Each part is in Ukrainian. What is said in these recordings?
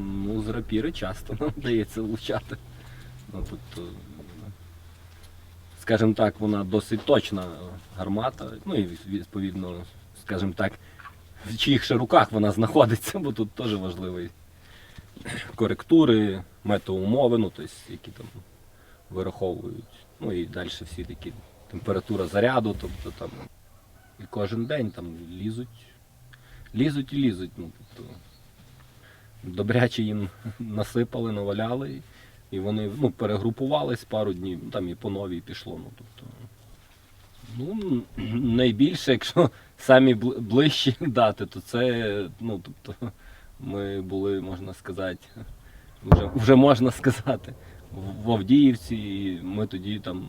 Ну, з рапіри часто нам вдається влучати. Ну, тобто, скажімо так, вона досить точна гармата. Ну і відповідно, скажімо так, в чиїх ще руках вона знаходиться, бо тут теж важливий коректури, метеоумови, ну, тобто, які там вираховують. Ну і далі всі такі температура заряду, тобто там і кожен день там лізуть, лізуть і лізуть. Ну, тобто, добряче їм насипали, наваляли, і вони ну, перегрупувались пару днів, ну, там і по новій пішло. Ну, тобто, ну, найбільше, якщо самі ближчі дати, то це, ну, тобто, ми були, можна сказати, вже, вже можна сказати, в- Авдіївці, і ми тоді там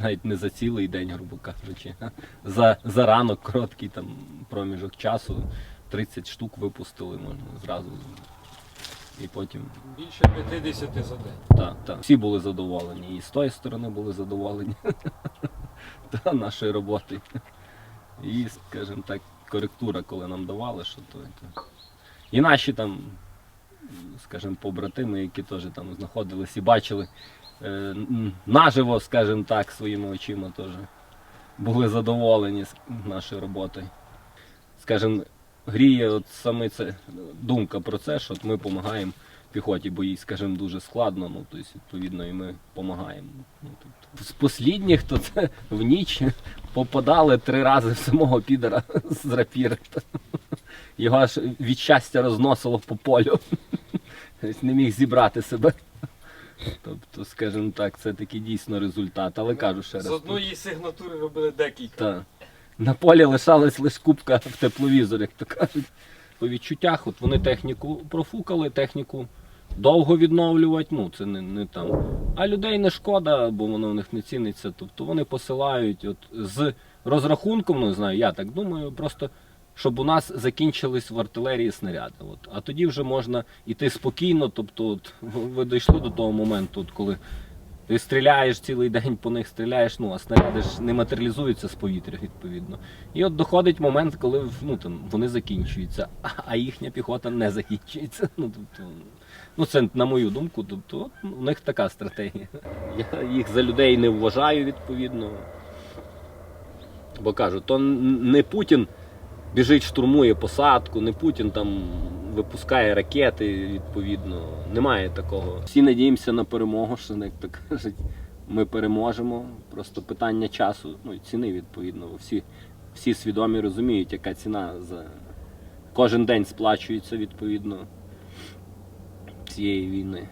навіть не за цілий день, грубо кажучи, за, за ранок короткий там проміжок часу 30 штук випустили можна зразу. І потім Більше 50 за день. так, так. Всі були задоволені. І з тої сторони були задоволені та, нашою роботою. І, скажімо так, коректура, коли нам давали, що то, то. І наші там, скажімо, побратими, які теж там знаходились і бачили е, наживо, скажімо так, своїми очима теж були задоволені нашою роботою. Скажімо, гріє от саме це думка про це, що от ми допомагаємо піхоті, бо їй, скажімо, дуже складно, ну, тобто, відповідно, і ми допомагаємо. Ну, тобто. З послідніх, то це в ніч попадали три рази в самого підера з рапіри. Його аж від щастя розносило по полю. Тобто Не міг зібрати себе. Тобто, скажімо так, це такий дійсно результат. Але кажу ще раз. З одної сигнатури робили декілька. Так. На полі лишалась лише кубка в тепловізор, як то кажуть. По відчуттях, от вони техніку профукали, техніку довго відновлювати, ну це не, не там. А людей не шкода, бо воно в них не ціниться. Тобто вони посилають от, з розрахунком, ну знаю, я так думаю, просто щоб у нас закінчились в артилерії снаряди. От. А тоді вже можна йти спокійно. Тобто, от, ви дійшли до того моменту, от, коли ти стріляєш цілий день по них стріляєш, ну а снаряди ж не матеріалізуються з повітря, відповідно. І от доходить момент, коли ну, там, вони закінчуються, а- їхня піхота не закінчується. Ну, тобто, ну це на мою думку, тобто, ну, у них така стратегія. Я їх за людей не вважаю, відповідно. Бо кажу, то не Путін біжить, штурмує посадку, не Путін там випускає ракети, відповідно. Немає такого. Всі надіємося на перемогу, що як то кажуть, ми переможемо. Просто питання часу, ну і ціни, відповідно. Всі, всі свідомі розуміють, яка ціна за кожен день сплачується відповідно цієї війни.